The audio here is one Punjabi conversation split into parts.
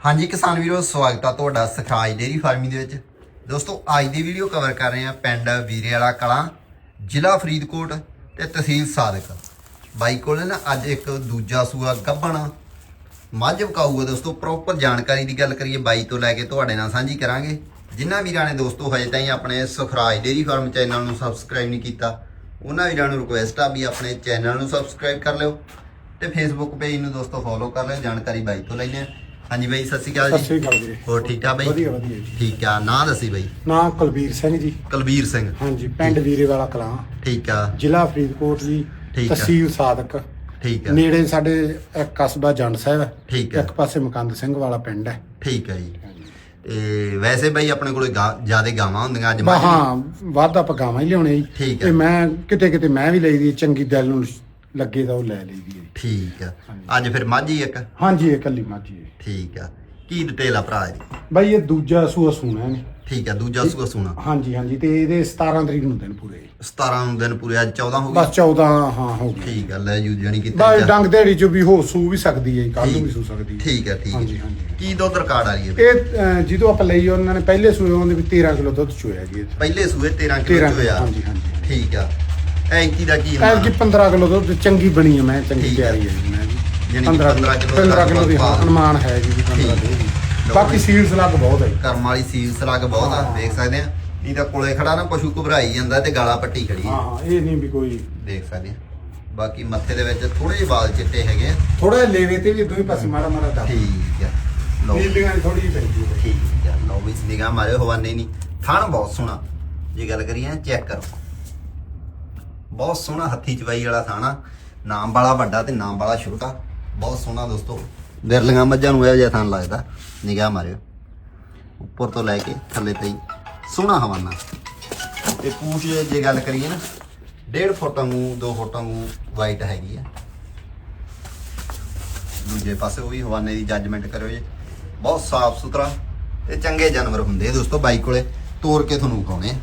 ਹਾਂਜੀ ਕਿਸਾਨ ਵੀਰੋ, ਸਵਾਗਤ ਆ ਤੁਹਾਡਾ ਸਖਰਾਜ ਡੇਰੀ ਫਾਰਮਿੰਗ ਦੇ ਵਿੱਚ। ਦੋਸਤੋ, ਅੱਜ ਦੀ ਵੀਡੀਓ ਕਵਰ ਕਰ ਰਹੇ ਆ ਪਿੰਡ ਵੀਰੇ ਵਾਲਾ ਕਲਾਂ, ਜ਼ਿਲ੍ਹਾ ਫਰੀਦਕੋਟ ਤੇ ਤਹਿਸੀਲ ਸਾਦਕ। ਬਾਈ ਕੋਲ ਨਾ ਅੱਜ ਇੱਕ ਦੂਜਾ ਸੂਆ ਗੱਭਣ ਮੱਝ ਵਕਾਊਗਾ ਦੋਸਤੋ ਪ੍ਰੋਪਰ ਜਾਣਕਾਰੀ ਦੀ ਗੱਲ ਕਰੀਏ, ਬਾਈ ਤੋਂ ਲੈ ਕੇ ਤੁਹਾਡੇ ਨਾਲ ਸਾਂਝੀ ਕਰਾਂਗੇ। ਜਿਨ੍ਹਾਂ ਵੀਰਾਂ ਨੇ ਦੋਸਤੋ ਹਜੇ ਤਾਈਂ ਆਪਣੇ ਸੁਖਰਾਜ ਡੇਰੀ ਫਾਰਮ ਚੈਨਲ ਨੂੰ ਸਬਸਕ੍ਰਾਈਬ ਨਹੀਂ ਕੀਤਾ, ਉਹਨਾਂ ਵੀਰਾਂ ਨੂੰ ਰਿਕੁਐਸਟ ਆ ਵੀ ਆਪਣੇ ਚੈਨਲ ਨੂੰ ਸਬਸਕ੍ਰਾਈਬ ਕਰ ਲਿਓ ਤੇ ਫੇਸਬੁੱਕ ਪੇਜ ਨੂੰ ਦੋਸਤੋ ਫੋਲੋ ਕਰ ਲਿਓ, ਜਾਣਕਾਰੀ ਬਾਈ ਤੋਂ ਲੈਣੇ ਆ ਹਾਂਜੀ ਬਾਈ ਸਤਿ ਸ਼੍ਰੀ ਅਕਾਲ ਸਤਿ ਜੀ ਸ੍ਰੀ ਅਕਾਲ ਵੀਰੇ। ਹੋਰ ਠੀਕ ਠਾਕ ਬਾਈ? ਵਧੀਆ ਵਧੀਆ ਜੀ। ਠੀਕ ਆ ਨਾਂ ਦੱਸੀ ਬਾਈ। ਨਾਮ ਕੁਲਬੀਰ ਸਿੰਘ ਜੀ। ਕੁਲਬੀਰ ਸਿੰਘ। ਹਾਂਜੀ ਪਿੰਡ ਵੀਰੇ ਵਾਲਾ ਕਲਾਂ। ਠੀਕ ਆ। ਜ਼ਿਲ੍ਹਾ ਫਰੀਦਕੋਟ ਜੀ ਠੀਕ ਆ। ਤਹਿਸੀਲ ਸਾਦਕ। ਠੀਕ ਆ। ਨੇੜੇ ਸਾਡੇ ਇੱਕ ਕਸਬਾ ਜੰਡ ਸਾਹਿਬ ਹੈ। ਠੀਕ ਆ। ਇੱਕ ਪਾਸੇ ਮਕੰਦ ਸਿੰਘ ਵਾਲਾ ਪਿੰਡ ਹੈ। ਠੀਕ ਆ ਜੀ। ਤੇ ਵੈਸੇ ਬਾਈ ਆਪਣੇ ਕੋਲੇ ਜਿਆਦੇ ਗਾਵਾਂ ਹੁੰਦੀਆਂ ਅੱਜ ਮੱਝ ਹਾਂ ਵੱਧ ਆਪਾਂ ਗਾਵਾਂ ਹੀ ਲਿਆਉਣੇ ਜੀ। ਤੇ ਮੈਂ ਕਿਤੇ ਕਿਤੇ ਮੈਂ ਵੀ ਲਈ ਦੀ ਚੰਗੀ ਦਿਲ ਨੂੰ ਲੱਗੇ ਤਾਂ ਉਹ ਲੈ ਲਈ ਦੀ। ਠੀਕ ਆ। ਅੱਜ ਫਿਰ ਮੱਝ ਹੀ ਇੱਕ? ਹਾਂਜੀ ਇਹ ਕੱਲੀ ਮਾਜੀ ਹੈ ਠੀਕ ਆ। ਕੀ ਡਿਟੇਲ ਆ ਭਰਾ ਜੀ ਬਾਈ ਇਹ ਦੂਜਾ ਸੂਆ ਸੂਣਾ ਨੇ ਠੀਕ ਆ ਦੂਜਾ ਸੂਆ ਸੁਣਾ। ਹਾਂਜੀ ਹਾਂਜੀ ਤੇ ਇਹਦੇ 17 ਤਰੀਕ ਨੂੰ ਦਿਨ ਪੂਰੇ। 17 ਨੂੰ ਦਿਨ ਪੂਰੇ ਅੱਜ 14 ਹੋ ਗਏ ਬਸ 14 ਹਾਂ ਹੋ ਗਏ ਠੀਕ ਆ ਲੈ ਜੂ ਜਾਨੀ ਕਿ ਬਾਈ ਡੰਗ ਦੇੜੀ ਚ ਵੀ ਹੋ ਸੂ ਵੀ ਸਕਦੀ ਹੈ ਕੱਲ ਨੂੰ। ਵੀ ਸੂ ਸਕਦੀ ਹੈ ਠੀਕ ਆ ਠੀਕ ਹਾਂਜੀ ਹਾਂਜੀ। ਕੀ ਦੁੱਧ ਰਿਕਾਰਡ ਆ ਰਹੀ ਹੈ ਇਹ ਜਦੋਂ ਆਪਾਂ ਲਈ ਉਹਨਾਂ ਨੇ ਪਹਿਲੇ ਸੂਏ ਉਹਦੇ ਵੀ 13 ਕਿਲੋ ਦੁੱਧ ਚੋਇਆ ਜੀ। ਪਹਿਲੇ ਸੂਏ 13 ਕਿਲੋ 13 ਹੋਇਆ ਹਾਂਜੀ ਹਾਂਜੀ। ਠੀਕ ਆ। ਐਂਕੀ ਦਾ ਕੀ ਐਲ ਕੀ 15 ਕਿਲੋ ਦੁੱਧ ਚੰਗੀ ਬਣੀ ਹੈ ਮੈਂ ਚੰਗੀ ਠੀਕ ਹੈ। ਤਿਆਰੀ ਹੈ ਜੀ ਮੈਂ ਜੀ ਯਾਨੀ ਕਿ 15 ਕਿਲੋ 15 ਕਿਲੋ ਦੀ ਹਾਂ, ਅਨੁਮਾਨ ਹੈ ਜੀ ਵੀ 15 ਠੀਕ। ਦੇ। ਬਾਕੀ। ਸੀਲਸ ਲੱਗ ਬਹੁਤ ਹੈ ਜੀ। ਕਰਮ ਵਾਲੀ ਸੀਲ ਸਲੱਗ ਬਹੁਤ ਆ। ਦੇਖ ਸਕਦੇ ਆ। ਨਹੀਂ ਤਾਂ ਕੋਲੇ ਖੜਾ ਨਾ ਪਸ਼ੂ ਘਬਰਾਈ ਜਾਂਦਾ ਤੇ ਗਾਲਾ ਪੱਟੀ ਖੜੀ ਹਾਂ ਹੈ ਹਾਂ ਇਹ ਨਹੀਂ ਵੀ ਕੋਈ ਦੇਖ ਸਕਦੇ ਆ। ਬਾਕੀ ਮੱਥੇ ਦੇ ਵਿੱਚ ਥੋੜੇ ਜਿਹੇ ਵਾਲ ਚਿੱਟੇ ਹੈਗੇ ਆ। ਥੋੜਾ ਜਿਹਾ ਲੇਵੇ ਤੇ ਵੀ ਦੋਈ ਪਾਸੇ ਮਾੜਾ ਮਾੜਾ ਦਾ ਠੀਕ ਆ। ਲਓ ਨੀਲੀਆਂ ਥੋੜੀ ਜਿਹੀ ਪੈਂਦੀ ਹੈ ਠੀਕ ਆ। ਲਓ ਵੀ ਨਿਗਾਹ ਮਾਰਿਓ ਹਵਾਨੇ ਨਹੀਂ। ਥਣ ਬਹੁਤ ਸੋਹਣਾ। ਜੇ ਗੱਲ ਕਰੀਏ ਚੈੱਕ ਕਰੋ। ਬਹੁਤ ਸੋਹਣਾ ਹੱਥੀ ਚਵਾਈ ਵਾਲਾ ਥਾਣਾ, ਨਾਮ ਵਾਲਾ ਵੱਡਾ ਤੇ ਨਾਮ ਵਾਲਾ ਛੋਟਾ। ਬਹੁਤ ਸੋਹਣਾ ਦੋਸਤੋ। ਵਿਰਲੀਆਂ ਮੱਝਾਂ ਨੂੰ ਇਹੋ ਜਿਹਾ ਥਣ ਲੱਗਦਾ, ਨਿਗਾਹ ਮਾਰਿਓ। ਉੱਪਰ ਤੋਂ ਲੈ ਕੇ ਥੱਲੇ ਤਾਈਂ ਸੋਹਣਾ ਹਵਾਨਾ। ਤੇ ਪੂਛ ਜੇ ਗੱਲ ਕਰੀਏ ਨਾ 1.5 ਫੁੱਟ ਨੂੰ 2 ਫੁੱਟ ਨੂੰ ਵਾਈਟ ਹੈਗੀ ਆ। ਦੂਜੇ ਪਾਸੇ ਉਹ ਵੀ ਹਵਾਨੇ ਦੀ ਜੱਜਮੈਂਟ ਕਰਿਓ ਜੀ। ਬਹੁਤ ਸਾਫ਼ ਸੁਥਰਾ ਤੇ ਚੰਗੇ ਜਾਨਵਰ ਹੁੰਦੇ ਦੋਸਤੋ ਬਾਈ ਕੋਲੇ। ਤੋਰ ਕੇ ਤੁਹਾਨੂੰ ਵਿਖਾਉਣੇ ਆ।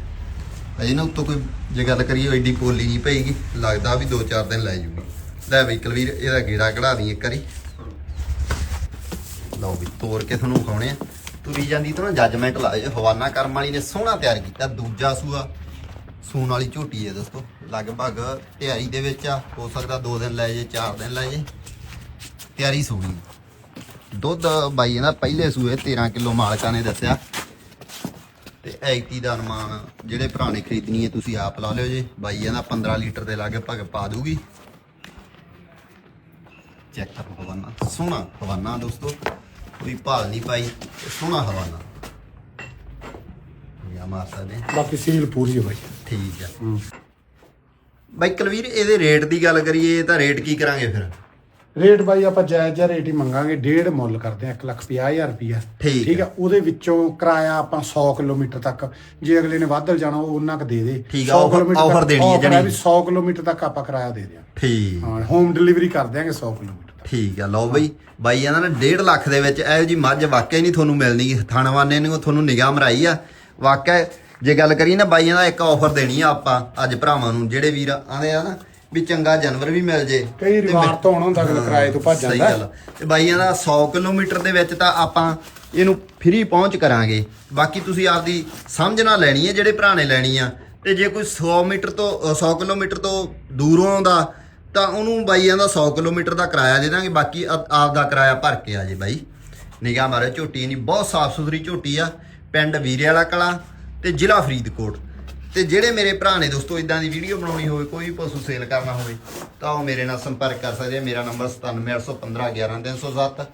ਅਜੇ ਨਾ ਉੱਤੋਂ ਕੋਈ ਜੇ ਗੱਲ ਕਰੀਏ ਐਡੀ ਪੋਲੀ ਨਹੀਂ ਪਏਗੀ। ਲੱਗਦਾ ਵੀ 2-4 ਦਿਨ ਲੈ ਜੂਗੀ। ਲੈ ਬਈ ਕਲਵੀਰ, ਇਹਦਾ ਗੇੜਾ ਕਢਾ ਦੀ ਇੱਕ ਵਾਰੀ। ਲਓ ਵੀ ਤੋੜ ਕੇ ਤੁਹਾਨੂੰ ਵਿਖਾਉਣੇ ਆ। ਤੁਰੀ ਜਾਂਦੀ ਤਾਂ ਜੱਜਮੈਂਟ ਲਾ ਜੇ ਹਵਾਨਾ ਕਰਮ ਵਾਲੀ ਨੇ ਸੋਹਣਾ ਤਿਆਰ ਕੀਤਾ। ਦੂਜਾ ਸੂਆ, ਸੂਣ ਵਾਲੀ ਝੋਟੀ ਹੈ ਦੋਸਤੋ। ਲਗਭਗ ਤਿਆਰੀ ਦੇ ਵਿੱਚ ਆ। ਹੋ ਸਕਦਾ 2 ਦਿਨ ਲੈ ਜੇ 4 ਦਿਨ ਲੈ ਜੇ। ਤਿਆਰੀ ਸੂਣੀ। ਦੁੱਧ ਬਾਈ, ਇਹਦਾ ਪਹਿਲੇ ਸੂਏ 13 ਕਿਲੋ ਮਾਲਕਾਂ ਨੇ ਦੱਸਿਆ। ਤੇ ਐਕਟੀ ਦਾ ਅਨੁਮਾਨ ਜਿਹੜੇ ਭਰਾ ਨੇ ਖਰੀਦਣੀ ਹੈ ਤੁਸੀਂ ਆਪ ਲਾ ਲਿਓ ਜੀ। ਬਾਈ ਇਹਦਾ 15 ਲੀਟਰ ਦੇ ਲਾਗੇ ਭਗ ਪਾ ਦੂਗੀ। ਚੈੱਕ ਕਰੋ ਹਵਾਨਾ। ਸੋਹਣਾ ਹਵਾਨਾ ਦੋਸਤੋ। ਕੋਈ ਭਾਲ ਨਹੀਂ ਪਾਈ। ਸੋਹਣਾ ਹਵਾਨਾ। ਯਾ ਮਾਰ ਸਕਦੇ। ਬਾਕੀ ਸੀਲ ਪੂਰੀ ਹੈ ਬਾਈ। ਠੀਕ ਆ। ਹੂੰ। ਬਾਈ ਕਲਵੀਰ ਇਹਦੇ ਰੇਟ ਦੀ ਗੱਲ ਕਰੀਏ ਤਾਂ ਰੇਟ ਕੀ ਕਰਾਂਗੇ ਫਿਰ? ਰੇਟ ਬਾਈ ਆਪਾਂ ਜਾਇਜ਼ ਜਿਹਾ ਰੇਟ ਹੀ ਮੰਗਾਂਗੇ ਡੇਢ ਮੁੱਲ ਕਰਦੇ ਆ 1 ਲੱਖ 50000 ਰੁਪਿਆ ਠੀਕ। ਆ ਉਹਦੇ ਵਿੱਚੋਂ ਕਿਰਾਇਆ ਆਪਾਂ 100 ਕਿਲੋਮੀਟਰ ਤੱਕ ਜੇ ਅਗਲੇ ਨੇ ਵੱਧ ਜਾਣਾ ਉਹ ਉਹਨਾਂ ਕ ਦੇ ਦੇ। ਠੀਕ ਆ, 100 offer- ਕਿਲੋਮੀਟਰ offer ਤੱਕ- ਦੇਣੀ ਹੈ। ਵੀ 100 ਕਿਲੋਮੀਟਰ ਤੱਕ ਆਪਾਂ ਕਿਰਾਇਆ ਦੇ ਦਿਆਂਗੇ। ਠੀਕ। ਹਾਂ ਹੋਮ ਡਿਲੀਵਰੀ ਕਰ ਦਿਆਂਗੇ 100 ਕਿਲੋਮੀਟਰ ਠੀਕ ਆ ਲਓ ਬਈ। ਬਾਈ ਕਹਿੰਦਾ ਨਾ 1.5 ਲੱਖ ਦੇ ਵਿੱਚ ਇਹੋ ਜੀ ਮੱਝ ਵਾਕਿਆ ਨਹੀਂ ਤੁਹਾਨੂੰ ਮਿਲਣੀ। ਥਣਵਾਨੇ ਨੂੰ ਤੁਹਾਨੂੰ ਨਿਗਾਹ ਮਰਾਈ ਆ। ਵਾਕਿਆ ਜੇ ਗੱਲ ਕਰੀਏ ਨਾ ਬਾਈਆਂ ਦਾ ਇੱਕ ਆਫਰ ਦੇਣੀ ਆ ਆਪਾਂ ਅੱਜ ਭਰਾਵਾਂ ਨੂੰ ਜਿਹੜੇ ਵੀਰ ਆਂਦੇ ਆ ਨਾ ਵੀ ਚੰਗਾ ਜਾਨਵਰ ਵੀ ਮਿਲ ਜੇ। ਕਈ ਤੇ ਰਿਵਾਰ ਤੋਂ ਹੁੰਦਾ ਅਗਲਾ ਕਿਰਾਏ ਤੋਂ ਭੱਜ ਸਹੀ ਜਾਂਦਾ। ਗੱਲ। ਤੇ ਬਾਈਆਂ ਦਾ 100 ਕਿਲੋਮੀਟਰ ਦੇ ਵਿੱਚ ਤਾਂ ਆਪਾਂ ਇਹਨੂੰ ਫ੍ਰੀ ਪਹੁੰਚ ਕਰਾਂਗੇ। ਬਾਕੀ ਤੁਸੀਂ ਆਪਦੀ ਸਮਝ ਨਾਲ ਲੈਣੀ ਹੈ ਜਿਹੜੇ ਭਰਾ ਨੇ ਲੈਣੀ ਆ। ਤੇ ਜੇ ਕੋਈ 100 ਮੀਟਰ ਤੋਂ ਅ, 100 ਕਿਲੋਮੀਟਰ ਤੋਂ ਦੂਰੋਂ ਆਉਂਦਾ ਤਾਂ ਉਹਨੂੰ ਬਾਈਆਂ ਦਾ 100 ਕਿਲੋਮੀਟਰ ਦਾ ਕਿਰਾਇਆ ਦੇ ਦਾਂਗੇ। ਬਾਕੀ ਆਪ ਆਪ ਦਾ ਕਿਰਾਇਆ ਭਰ ਕੇ ਆ ਜੇ ਬਾਈ। ਨਿਗਾਹ ਮਾਰੇ ਝੋਟੀ ਨਹੀਂ ਬਹੁਤ ਸਾਫ਼ ਸੁਥਰੀ ਝੋਟੀ ਆ। ਪਿੰਡ ਵੀਰੇ ਵਾਲਾ ਕਲਾ ਤੇ ਜ਼ਿਲ੍ਹਾ ਫਰੀਦਕੋਟ। ਤੇ ਜਿਹੜੇ ਮੇਰੇ ਭਰਾ ਨੇ ਦੋਸਤੋ ਇਦਾਂ ਦੀ ਵੀਡੀਓ ਬਣਾਉਣੀ ਹੋਵੇ, ਕੋਈ ਵੀ ਪਸ਼ੂ ਸੇਲ ਕਰਨਾ ਹੋਵੇ, ਤਾਂ ਉਹ ਮੇਰੇ ਨਾਲ ਸੰਪਰਕ ਕਰ ਸਕਦੇ ਆ। ਮੇਰਾ ਨੰਬਰ 97815 11307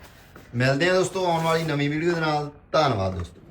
ਮਿਲਦੇ ਆ ਦੋਸਤੋ ਆਉਣ ਵਾਲੀ ਨਵੀਂ ਵੀਡੀਓ ਦੇ ਨਾਲ। ਧੰਨਵਾਦ ਦੋਸਤੋ।